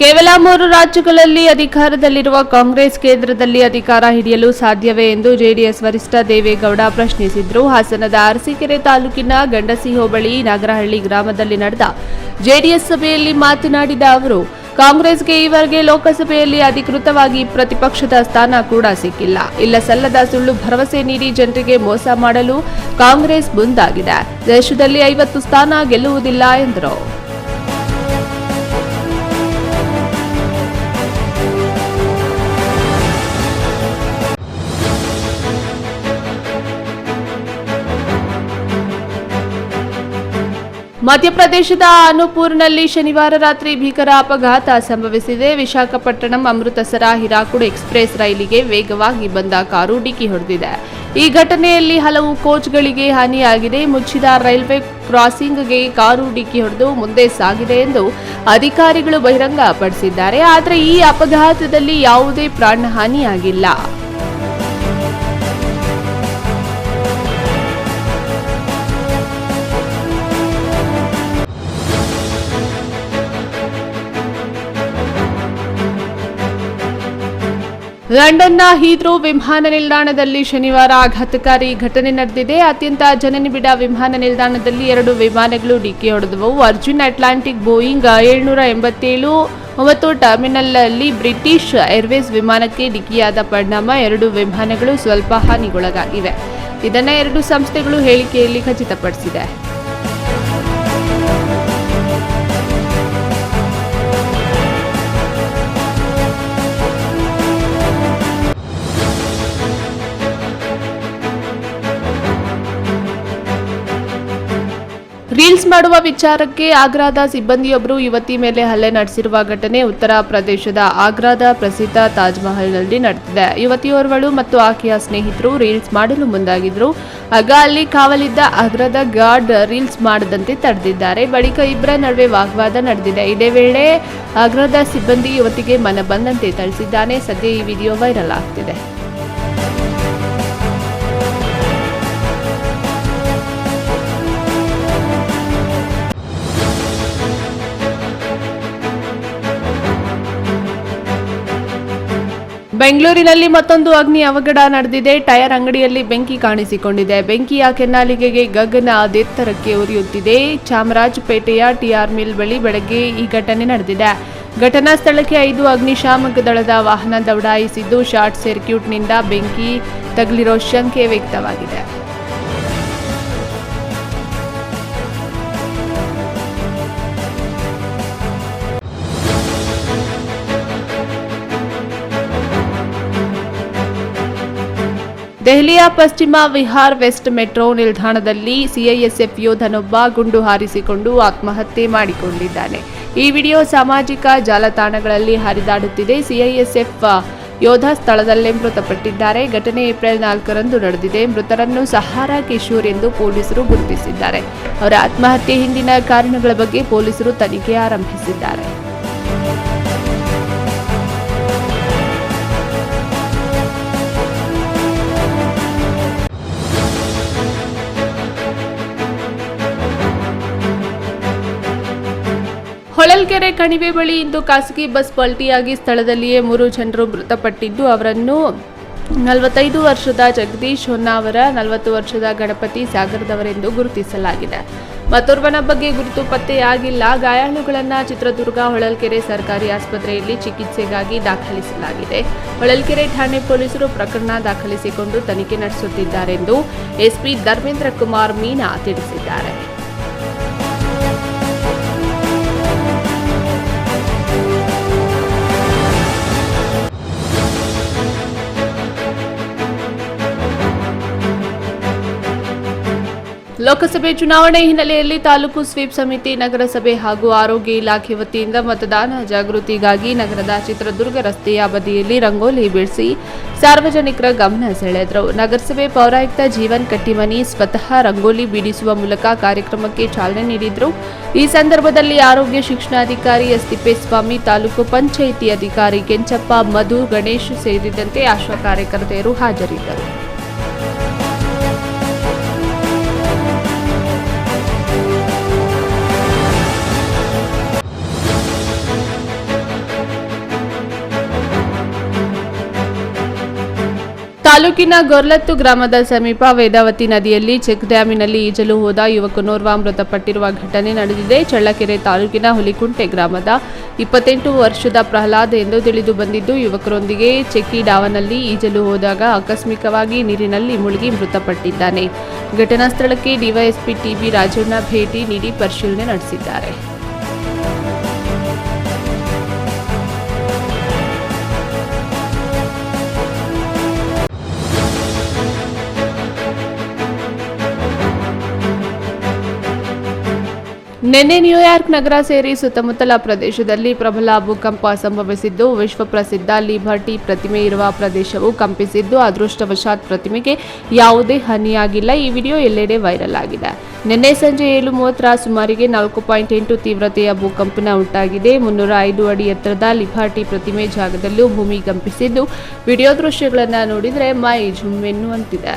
ಕೇವಲ ಮೂರು ರಾಜ್ಯಗಳಲ್ಲಿ ಅಧಿಕಾರದಲ್ಲಿರುವ ಕಾಂಗ್ರೆಸ್ ಕೇಂದ್ರದಲ್ಲಿ ಅಧಿಕಾರ ಹಿಡಿಯಲು ಸಾಧ್ಯವೇ ಎಂದು ಜೆಡಿಎಸ್ ವರಿಷ್ಠ ದೇವೇಗೌಡ ಪ್ರಶ್ನಿಸಿದ್ರು. ಹಾಸನದ ಅರಸೀಕೆರೆ ತಾಲೂಕಿನ ಗಂಡಸಿ ಹೋಬಳಿ ನಾಗರಹಳ್ಳಿ ಗ್ರಾಮದಲ್ಲಿ ನಡೆದ ಜೆಡಿಎಸ್ ಸಭೆಯಲ್ಲಿ ಮಾತನಾಡಿದ ಅವರು, ಕಾಂಗ್ರೆಸ್ಗೆ ಈವರೆಗೆ ಲೋಕಸಭೆಯಲ್ಲಿ ಅಧಿಕೃತವಾಗಿ ಪ್ರತಿಪಕ್ಷದ ಸ್ಥಾನ ಕೂಡ ಸಿಕ್ಕಿಲ್ಲ. ಇಲ್ಲ ಸಲ್ಲದ ಸುಳ್ಳು ಭರವಸೆ ನೀಡಿ ಜನರಿಗೆ ಮೋಸ ಮಾಡಲು ಕಾಂಗ್ರೆಸ್ ಮುಂದಾಗಿದೆ. ದೇಶದಲ್ಲಿ ಐವತ್ತು ಸ್ಥಾನ ಗೆಲ್ಲುವುದಿಲ್ಲ ಎಂದರು. ಮಧ್ಯಪ್ರದೇಶದ ಅನುಪೂರ್ನಲ್ಲಿ ಶನಿವಾರ ರಾತ್ರಿ ಭೀಕರ ಅಪಘಾತ ಸಂಭವಿಸಿದೆ. ವಿಶಾಖಪಟ್ಟಣಂ ಅಮೃತಸರ ಹಿರಾಕುಡ್ ಎಕ್ಸ್ಪ್ರೆಸ್ ರೈಲಿಗೆ ವೇಗವಾಗಿ ಬಂದ ಕಾರು ಡಿಕ್ಕಿ ಹೊಡೆದಿದೆ. ಈ ಘಟನೆಯಲ್ಲಿ ಹಲವು ಕೋಚ್ಗಳಿಗೆ ಹಾನಿಯಾಗಿದೆ. ಮುಚ್ಚಿದ ರೈಲ್ವೆ ಕ್ರಾಸಿಂಗ್ಗೆ ಕಾರು ಡಿಕ್ಕಿ ಹೊಡೆದು ಮುಂದೆ ಸಾಗಿದೆ ಎಂದು ಅಧಿಕಾರಿಗಳು ಬಹಿರಂಗಪಡಿಸಿದ್ದಾರೆ. ಆದರೆ ಈ ಅಪಘಾತದಲ್ಲಿ ಯಾವುದೇ ಪ್ರಾಣಹಾನಿಯಾಗಿಲ್ಲ. ಲಂಡನ್ನ ಹೀದ್ರೋ ವಿಮಾನ ನಿಲ್ದಾಣದಲ್ಲಿ ಶನಿವಾರ ಆಘಾತಕಾರಿ ಘಟನೆ ನಡೆದಿದೆ. ಅತ್ಯಂತ ಜನನಿಬಿಡ ವಿಮಾನ ನಿಲ್ದಾಣದಲ್ಲಿ ಎರಡು ವಿಮಾನಗಳು ಡಿಕ್ಕಿ ಹೊಡೆದವು. ಅರ್ಜುನ್ ಅಟ್ಲಾಂಟಿಕ್ ಬೋಯಿಂಗ್ ಏಳ್ನೂರ ಎಂಬತ್ತೇಳು ಒಂಬತ್ತು ಟರ್ಮಿನಲ್ನಲ್ಲಿ ಬ್ರಿಟಿಷ್ ಏರ್ವೇಸ್ ವಿಮಾನಕ್ಕೆ ಡಿಕ್ಕಿಯಾದ ಪರಿಣಾಮ ಎರಡು ವಿಮಾನಗಳು ಸ್ವಲ್ಪ ಹಾನಿಗೊಳಗಾಗಿವೆ. ಇದನ್ನ ಎರಡು ಸಂಸ್ಥೆಗಳು ಹೇಳಿಕೆಯಲ್ಲಿ ಖಚಿತಪಡಿಸಿದೆ. ರೀಲ್ಸ್ ಮಾಡುವ ವಿಚಾರಕ್ಕೆ ಆಗ್ರಾದ ಸಿಬ್ಬಂದಿಯೊಬ್ಬರು ಯುವತಿ ಮೇಲೆ ಹಲ್ಲೆ ನಡೆಸಿರುವ ಘಟನೆ ಉತ್ತರ ಪ್ರದೇಶದ ಆಗ್ರಾದ ಪ್ರಸಿದ್ಧ ತಾಜ್ ಮಹಲ್ನಲ್ಲಿ ನಡೆದಿದೆ. ಯುವತಿಯೋರ್ವಳು ಮತ್ತು ಆಕೆಯ ಸ್ನೇಹಿತರು ರೀಲ್ಸ್ ಮಾಡಲು ಮುಂದಾಗಿದ್ರು. ಆಗ ಅಲ್ಲಿ ಕಾವಲಿದ್ದ ಆಗ್ರಾದ ಗಾರ್ಡ್ ರೀಲ್ಸ್ ಮಾಡದಂತೆ ತಡೆದಿದ್ದಾರೆ. ಬಳಿಕ ಇಬ್ಬರ ನಡುವೆ ವಾಗ್ವಾದ ನಡೆದಿದೆ. ಇದೇ ವೇಳೆ ಆಗ್ರಾದ ಸಿಬ್ಬಂದಿ ಯುವತಿಗೆ ಮನ ಬಂದಂತೆ ಥಳಿಸಿದ್ದಾನೆ. ಸದ್ಯ ಈ ವಿಡಿಯೋ ವೈರಲ್ ಆಗ್ತಿದೆ. ಬೆಂಗಳೂರಿನಲ್ಲಿ ಮತ್ತೊಂದು ಅಗ್ನಿ ಅವಘಡ ನಡೆದಿದೆ. ಟೈರ್ ಅಂಗಡಿಯಲ್ಲಿ ಬೆಂಕಿ ಕಾಣಿಸಿಕೊಂಡಿದೆ. ಬೆಂಕಿಯ ಕೆನ್ನಾಲಿಗೆಗೆ ಗಗನ ಅದೆತ್ತರಕ್ಕೆ ಉರಿಯುತ್ತಿದೆ. ಚಾಮರಾಜಪೇಟೆಯ ಟಿಆರ್ ಮಿಲ್ ಬಳಿ ಬೆಳಗ್ಗೆ ಈ ಘಟನೆ ನಡೆದಿದೆ. ಘಟನಾ ಸ್ಥಳಕ್ಕೆ ಐದು ಅಗ್ನಿಶಾಮಕ ದಳದ ವಾಹನ ದೌಡಾಯಿಸಿದ್ದು, ಶಾರ್ಟ್ ಸರ್ಕ್ಯೂಟ್ನಿಂದ ಬೆಂಕಿ ತಗುಲಿರೋ ಶಂಕೆ ವ್ಯಕ್ತವಾಗಿದೆ. ದೆಹಲಿಯ ಪಶ್ಚಿಮ ವಿಹಾರ್ ವೆಸ್ಟ್ ಮೆಟ್ರೋ ನಿಲ್ದಾಣದಲ್ಲಿ ಸಿಐಎಸ್ಎಫ್ ಯೋಧನೊಬ್ಬ ಗುಂಡು ಹಾರಿಸಿಕೊಂಡು ಆತ್ಮಹತ್ಯೆ ಮಾಡಿಕೊಂಡಿದ್ದಾನೆ. ಈ ವಿಡಿಯೋ ಸಾಮಾಜಿಕ ಜಾಲತಾಣಗಳಲ್ಲಿ ಹರಿದಾಡುತ್ತಿದೆ. ಸಿಐಎಸ್ಎಫ್ ಯೋಧ ಸ್ಥಳದಲ್ಲೇ ಮೃತಪಟ್ಟಿದ್ದಾರೆ. ಘಟನೆ ಏಪ್ರಿಲ್ ನಾಲ್ಕರಂದು ನಡೆದಿದೆ. ಮೃತರನ್ನು ಸಹಾರಾ ಕಿಶೋರ್ ಎಂದು ಪೊಲೀಸರು ಗುರುತಿಸಿದ್ದಾರೆ. ಅವರ ಆತ್ಮಹತ್ಯೆ ಹಿಂದಿನ ಕಾರಣಗಳ ಬಗ್ಗೆ ಪೊಲೀಸರು ತನಿಖೆ ಆರಂಭಿಸಿದ್ದಾರೆ. ಹೊಳಲ್ಕೆರೆ ಕಣಿವೆ ಬಳಿ ಇಂದು ಖಾಸಗಿ ಬಸ್ ಪಲ್ಟಿಯಾಗಿ ಸ್ಥಳದಲ್ಲಿಯೇ ಮೂರು ಜನರು ಮೃತಪಟ್ಟಿದ್ದು, ಅವರನ್ನು ನಲವತ್ತೈದು ವರ್ಷದ ಜಗದೀಶ್ ಹೊನ್ನಾವರ ನಲವತ್ತು ವರ್ಷದ ಗಣಪತಿ ಸಾಗರದವರೆಂದು ಗುರುತಿಸಲಾಗಿದೆ. ಮತ್ತೋರ್ವನ ಬಗ್ಗೆ ಗುರುತು ಪತ್ತೆಯಾಗಿಲ್ಲ. ಗಾಯಾಳುಗಳನ್ನು ಚಿತ್ರದುರ್ಗ ಹೊಳಲ್ಕೆರೆ ಸರ್ಕಾರಿ ಆಸ್ಪತ್ರೆಯಲ್ಲಿ ಚಿಕಿತ್ಸೆಗಾಗಿ ದಾಖಲಿಸಲಾಗಿದೆ. ಹೊಳಲ್ಕೆರೆ ಠಾಣೆ ಪೊಲೀಸರು ಪ್ರಕರಣ ದಾಖಲಿಸಿಕೊಂಡು ತನಿಖೆ ನಡೆಸುತ್ತಿದ್ದಾರೆಂದು ಎಸ್ಪಿ ಧರ್ಮೇಂದ್ರ ಕುಮಾರ್ ಮೀನಾ ತಿಳಿಸಿದ್ದಾರೆ. ಲೋಕಸಭೆ ಚುನಾವಣೆ ಹಿನ್ನೆಲೆಯಲ್ಲಿ ತಾಲೂಕು ಸ್ವೀಪ್ ಸಮಿತಿ, ನಗರಸಭೆ ಹಾಗೂ ಆರೋಗ್ಯ ಇಲಾಖೆ ವತಿಯಿಂದ ಮತದಾನ ಜಾಗೃತಿಗಾಗಿ ನಗರದ ಚಿತ್ರದುರ್ಗ ರಸ್ತೆಯ ಬದಿಯಲ್ಲಿ ರಂಗೋಲಿ ಬಿಡಿಸಿ ಸಾರ್ವಜನಿಕರ ಗಮನ ಸೆಳೆದರು. ನಗರಸಭೆ ಪೌರಾಯುಕ್ತ ಜೀವನ್ ಕಟ್ಟಿಮನಿ ಸ್ವತಃ ರಂಗೋಲಿ ಬಿಡಿಸುವ ಮೂಲಕ ಕಾರ್ಯಕ್ರಮಕ್ಕೆ ಚಾಲನೆ ನೀಡಿದರು. ಈ ಸಂದರ್ಭದಲ್ಲಿ ಆರೋಗ್ಯ ಶಿಕ್ಷಣಾಧಿಕಾರಿ ಎಸ್. ತಿಪ್ಪೇಸ್ವಾಮಿ, ತಾಲೂಕು ಪಂಚಾಯಿತಿ ಅಧಿಕಾರಿ ಕೆಂಚಪ್ಪ, ಮಧು, ಗಣೇಶ್ ಸೇರಿದಂತೆ ಆಶಾ ಕಾರ್ಯಕರ್ತೆಯರು ಹಾಜರಿದ್ದರು. ತಾಲೂಕಿನ ಗೊರ್ಲತ್ತು ಗ್ರಾಮದ ಸಮೀಪ ವೇದಾವತಿ ನದಿಯಲ್ಲಿ ಚೆಕ್ ಡ್ಯಾಮಿನಲ್ಲಿ ಈಜಲು ಹೋದ ಯುವಕನೋರ್ವ ಮೃತಪಟ್ಟಿರುವ ಘಟನೆ ನಡೆದಿದೆ. ಚಳ್ಳಕೆರೆ ತಾಲೂಕಿನ ಹುಲಿಕುಂಟೆ ಗ್ರಾಮದ ಇಪ್ಪತ್ತೆಂಟು ವರ್ಷದ ಪ್ರಹ್ಲಾದ್ ಎಂದು ತಿಳಿದು ಬಂದಿದ್ದು, ಯುವಕರೊಂದಿಗೆ ಚೆಕ್ಕಿ ಡಾವನಲ್ಲಿ ಈಜಲು ಹೋದಾಗ ಆಕಸ್ಮಿಕವಾಗಿ ನೀರಿನಲ್ಲಿ ಮುಳುಗಿ ಮೃತಪಟ್ಟಿದ್ದಾನೆ. ಘಟನಾ ಸ್ಥಳಕ್ಕೆ ಡಿವೈಎಸ್ಪಿ ಟಿಬಿ ರಾಜಣ್ಣ ಭೇಟಿ ನೀಡಿ ಪರಿಶೀಲನೆ ನಡೆಸಿದ್ದಾರೆ. ನಿನ್ನೆ ನ್ಯೂಯಾರ್ಕ್ ನಗರ ಸೇರಿ ಸುತ್ತಮುತ್ತಲ ಪ್ರದೇಶದಲ್ಲಿ ಪ್ರಬಲ ಭೂಕಂಪ ಸಂಭವಿಸಿದ್ದು, ವಿಶ್ವ ಪ್ರಸಿದ್ಧ ಲಿಬರ್ಟಿ ಪ್ರತಿಮೆ ಇರುವ ಪ್ರದೇಶವು ಕಂಪಿಸಿದ್ದು, ಅದೃಷ್ಟವಶಾತ್ ಪ್ರತಿಮೆಗೆ ಯಾವುದೇ ಹಾನಿಯಾಗಿಲ್ಲ. ಈ ವಿಡಿಯೋ ಎಲ್ಲೆಡೆ ವೈರಲ್ ಆಗಿದೆ. ನಿನ್ನೆ ಸಂಜೆ ಏಳು ಮೂವತ್ತರ ಸುಮಾರಿಗೆ ನಾಲ್ಕು ಪಾಯಿಂಟ್ ಎಂಟು ತೀವ್ರತೆಯ ಭೂಕಂಪನ ಉಂಟಾಗಿದೆ. ಮುನ್ನೂರ ಐದು ಅಡಿ ಎತ್ತರದ ಲಿಬರ್ಟಿ ಪ್ರತಿಮೆ ಜಾಗದಲ್ಲೂ ಭೂಮಿ ಕಂಪಿಸಿದ್ದು. ವಿಡಿಯೋ ದೃಶ್ಯಗಳನ್ನು ನೋಡಿದರೆ ಮೈ ಜುಮ್ ಎನ್ನುವಂತಿದೆ